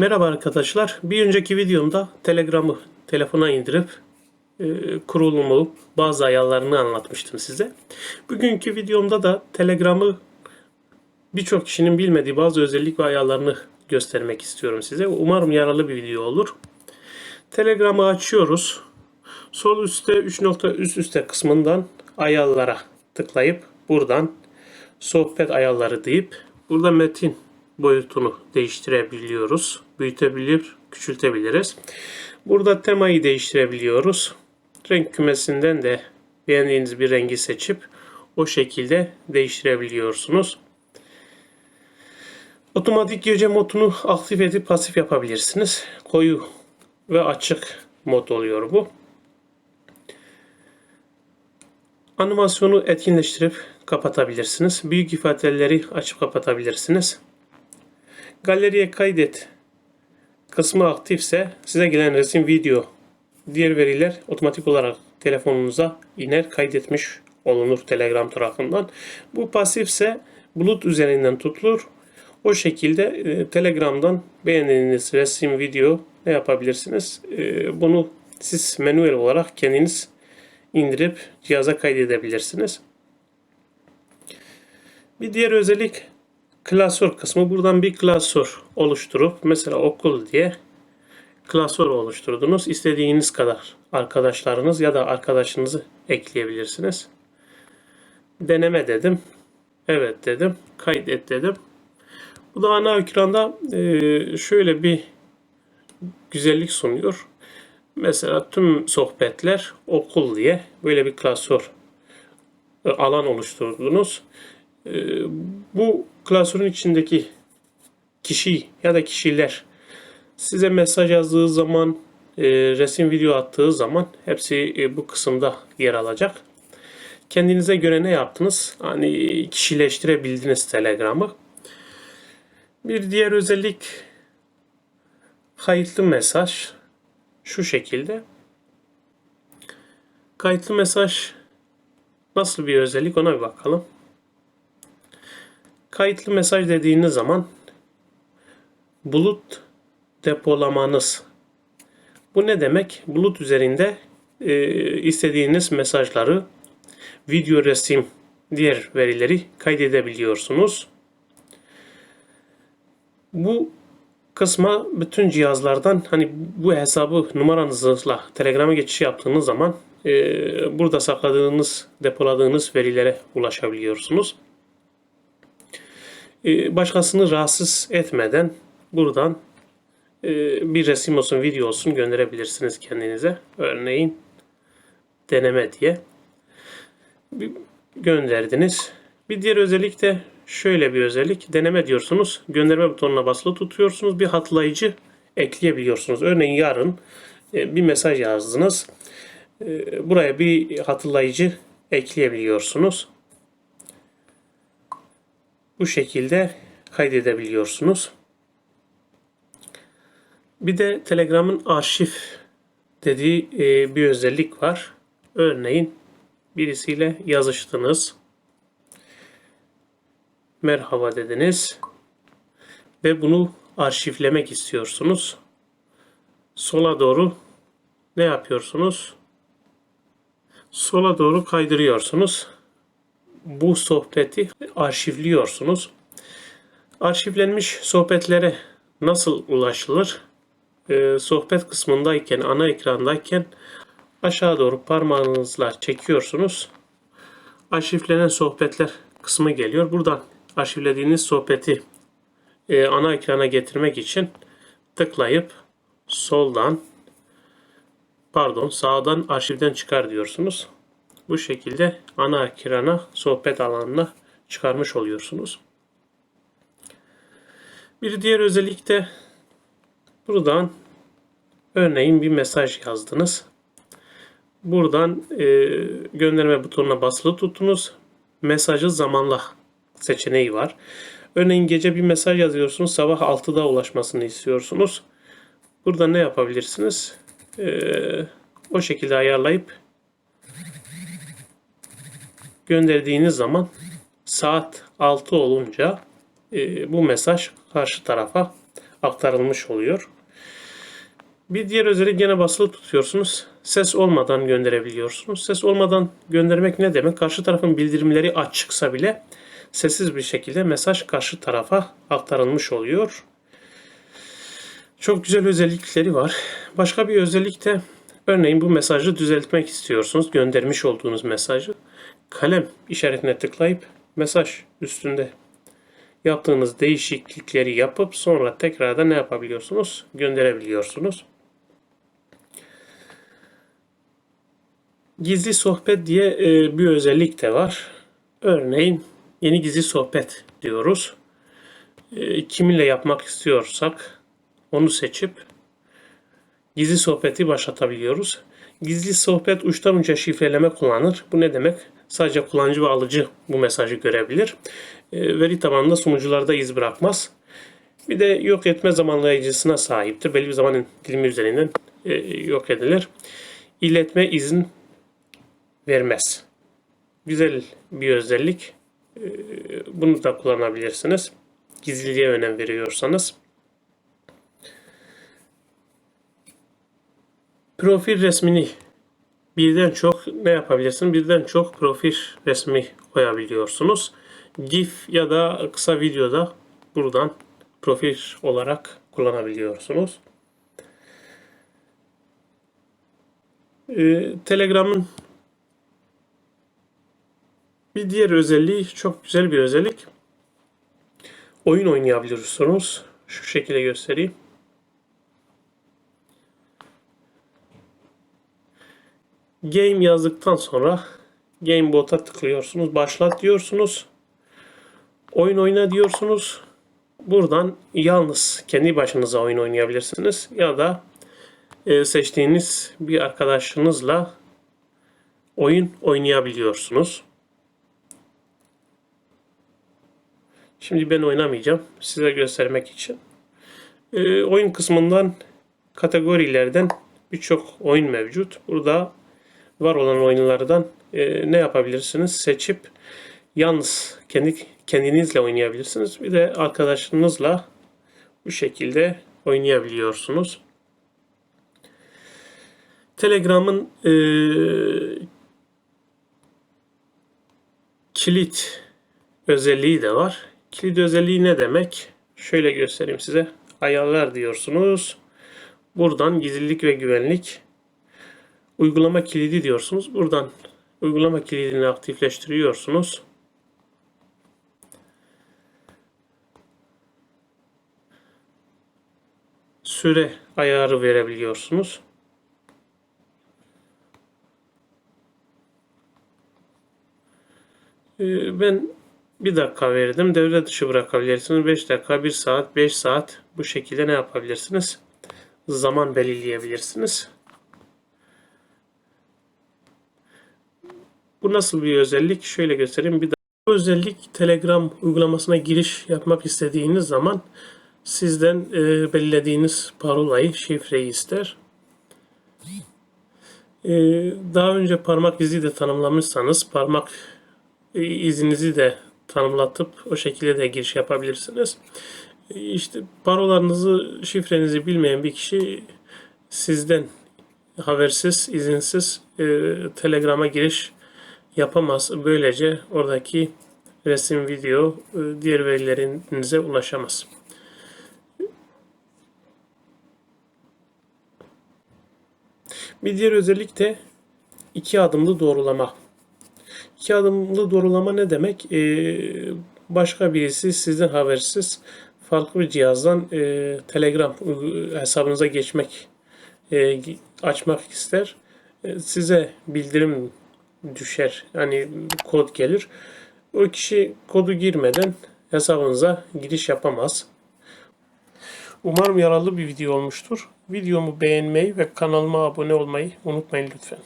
Merhaba arkadaşlar. Bir önceki videomda Telegram'ı telefona indirip e, kurulumu, bazı ayarlarını anlatmıştım size. Bugünkü videomda da Telegram'ı birçok kişinin bilmediği bazı özellik ve ayarlarını göstermek istiyorum size. Umarım yararlı bir video olur. Telegram'ı açıyoruz. Sol üstte 3 nokta üst üste kısmından ayarlara tıklayıp buradan sohbet ayarları deyip burada metin boyutunu değiştirebiliyoruz. Büyütebilir, küçültebiliriz. Burada temayı değiştirebiliyoruz. Renk kümesinden de beğendiğiniz bir rengi seçip o şekilde değiştirebiliyorsunuz. Otomatik gece modunu aktif edip pasif yapabilirsiniz. Koyu ve açık mod oluyor bu. Animasyonu etkinleştirip kapatabilirsiniz. Büyük ifadeleri açıp kapatabilirsiniz. Galeriye kaydet kısmı aktifse size gelen resim, video, diğer veriler otomatik olarak telefonunuza iner kaydetmiş olunur Telegram tarafından. Bu pasifse bulut üzerinden tutulur. O şekilde e, Telegram'dan beğendiğiniz resim, video ne yapabilirsiniz? E, bunu siz manuel olarak kendiniz indirip cihaza kaydedebilirsiniz. Bir diğer özellik klasör kısmı. Buradan bir klasör oluşturup mesela okul diye klasör oluşturdunuz. İstediğiniz kadar arkadaşlarınız ya da arkadaşınızı ekleyebilirsiniz. Deneme dedim. Evet dedim. Kaydet dedim. Bu da ana ekranda e, şöyle bir güzellik sunuyor. Mesela tüm sohbetler okul diye böyle bir klasör e, alan oluşturdunuz. E, bu klasörün içindeki kişi ya da kişiler size mesaj yazdığı zaman, e, resim video attığı zaman hepsi bu kısımda yer alacak. Kendinize göre ne yaptınız? Hani kişileştirebildiniz Telegram'ı. Bir diğer özellik kayıtlı mesaj şu şekilde. Kayıtlı mesaj nasıl bir özellik ona bir bakalım. Kayıtlı mesaj dediğiniz zaman bulut depolamanız. Bu ne demek? Bulut üzerinde e, istediğiniz mesajları, video, resim, diğer verileri kaydedebiliyorsunuz. Bu kısma bütün cihazlardan hani bu hesabı numaranızla Telegram'a geçiş yaptığınız zaman e, burada sakladığınız, depoladığınız verilere ulaşabiliyorsunuz. E, başkasını rahatsız etmeden buradan e, bir resim olsun, video olsun gönderebilirsiniz kendinize. Örneğin deneme diye gönderdiniz. Bir diğer özellik de şöyle bir özellik. Deneme diyorsunuz. Gönderme butonuna basılı tutuyorsunuz. Bir hatırlayıcı ekleyebiliyorsunuz. Örneğin yarın e, bir mesaj yazdınız. E, buraya bir hatırlayıcı ekleyebiliyorsunuz. Bu şekilde kaydedebiliyorsunuz. Bir de Telegram'ın arşiv dediği e, bir özellik var. Örneğin birisiyle yazıştınız merhaba dediniz ve bunu arşivlemek istiyorsunuz. Sola doğru ne yapıyorsunuz? Sola doğru kaydırıyorsunuz. Bu sohbeti arşivliyorsunuz. Arşivlenmiş sohbetlere nasıl ulaşılır? Ee, sohbet kısmındayken, ana ekrandayken aşağı doğru parmağınızla çekiyorsunuz. Arşivlenen sohbetler kısmı geliyor. Buradan arşivlediğiniz sohbeti e, ana ekrana getirmek için tıklayıp soldan pardon sağdan arşivden çıkar diyorsunuz. Bu şekilde ana ekrana sohbet alanına çıkarmış oluyorsunuz. Bir diğer özellik de buradan örneğin bir mesaj yazdınız. Buradan e, gönderme butonuna basılı tutunuz. Mesajı zamanla seçeneği var. Örneğin gece bir mesaj yazıyorsunuz. Sabah 6'da ulaşmasını istiyorsunuz. Burada ne yapabilirsiniz? Ee, o şekilde ayarlayıp gönderdiğiniz zaman saat 6 olunca e, bu mesaj karşı tarafa aktarılmış oluyor. Bir diğer özellik gene basılı tutuyorsunuz. Ses olmadan gönderebiliyorsunuz. Ses olmadan göndermek ne demek? Karşı tarafın bildirimleri açıksa bile sessiz bir şekilde mesaj karşı tarafa aktarılmış oluyor. Çok güzel özellikleri var. Başka bir özellik de örneğin bu mesajı düzeltmek istiyorsunuz. Göndermiş olduğunuz mesajı kalem işaretine tıklayıp mesaj üstünde yaptığınız değişiklikleri yapıp sonra tekrardan ne yapabiliyorsunuz? Gönderebiliyorsunuz. Gizli sohbet diye e, bir özellik de var. Örneğin yeni gizli sohbet diyoruz. E, kiminle yapmak istiyorsak onu seçip gizli sohbeti başlatabiliyoruz. Gizli sohbet uçtan uca şifreleme kullanır. Bu ne demek? Sadece kullanıcı ve alıcı bu mesajı görebilir. E, veri tabanında sunucularda iz bırakmaz. Bir de yok etme zamanlayıcısına sahiptir. Belli bir zaman dilimi üzerinden e, yok edilir. İletme izin vermez. Güzel bir özellik. E, bunu da kullanabilirsiniz. Gizliliğe önem veriyorsanız. Profil resmini birden çok ne yapabilirsiniz? Birden çok profil resmi koyabiliyorsunuz. GIF ya da kısa videoda buradan profil olarak kullanabiliyorsunuz. Ee, Telegram'ın bir diğer özelliği çok güzel bir özellik. Oyun oynayabiliyorsunuz. Şu şekilde göstereyim. Game yazdıktan sonra Game Bot'a tıklıyorsunuz. Başlat diyorsunuz. Oyun oyna diyorsunuz. Buradan yalnız kendi başınıza oyun oynayabilirsiniz. Ya da e, seçtiğiniz bir arkadaşınızla oyun oynayabiliyorsunuz. Şimdi ben oynamayacağım. Size göstermek için. E, oyun kısmından kategorilerden birçok oyun mevcut. Burada var olan oyunlardan e, ne yapabilirsiniz? Seçip yalnız kendi kendinizle oynayabilirsiniz. Bir de arkadaşınızla bu şekilde oynayabiliyorsunuz. Telegram'ın e, kilit özelliği de var. Kilit özelliği ne demek? Şöyle göstereyim size. Ayarlar diyorsunuz. Buradan gizlilik ve güvenlik uygulama kilidi diyorsunuz. Buradan uygulama kilidini aktifleştiriyorsunuz. Süre ayarı verebiliyorsunuz. Ee, ben bir dakika verdim. Devre dışı bırakabilirsiniz. 5 dakika, 1 saat, 5 saat bu şekilde ne yapabilirsiniz? Zaman belirleyebilirsiniz. Bu nasıl bir özellik? Şöyle göstereyim. Bir daha. Bu özellik Telegram uygulamasına giriş yapmak istediğiniz zaman sizden e, belirlediğiniz parolayı, şifreyi ister. E, daha önce parmak izi de tanımlamışsanız parmak e, izinizi de tanımlatıp o şekilde de giriş yapabilirsiniz. E, işte parolarınızı, şifrenizi bilmeyen bir kişi sizden habersiz, izinsiz e, Telegram'a giriş yapamaz. Böylece oradaki resim, video, e, diğer verilerinize ulaşamaz. Bir diğer özellik de iki adımlı doğrulama. İki adımlı doğrulama ne demek? Ee, başka birisi sizden habersiz farklı bir cihazdan e, Telegram hesabınıza geçmek, e, açmak ister. E, size bildirim düşer. Yani kod gelir. O kişi kodu girmeden hesabınıza giriş yapamaz. Umarım yararlı bir video olmuştur. Videomu beğenmeyi ve kanalıma abone olmayı unutmayın lütfen.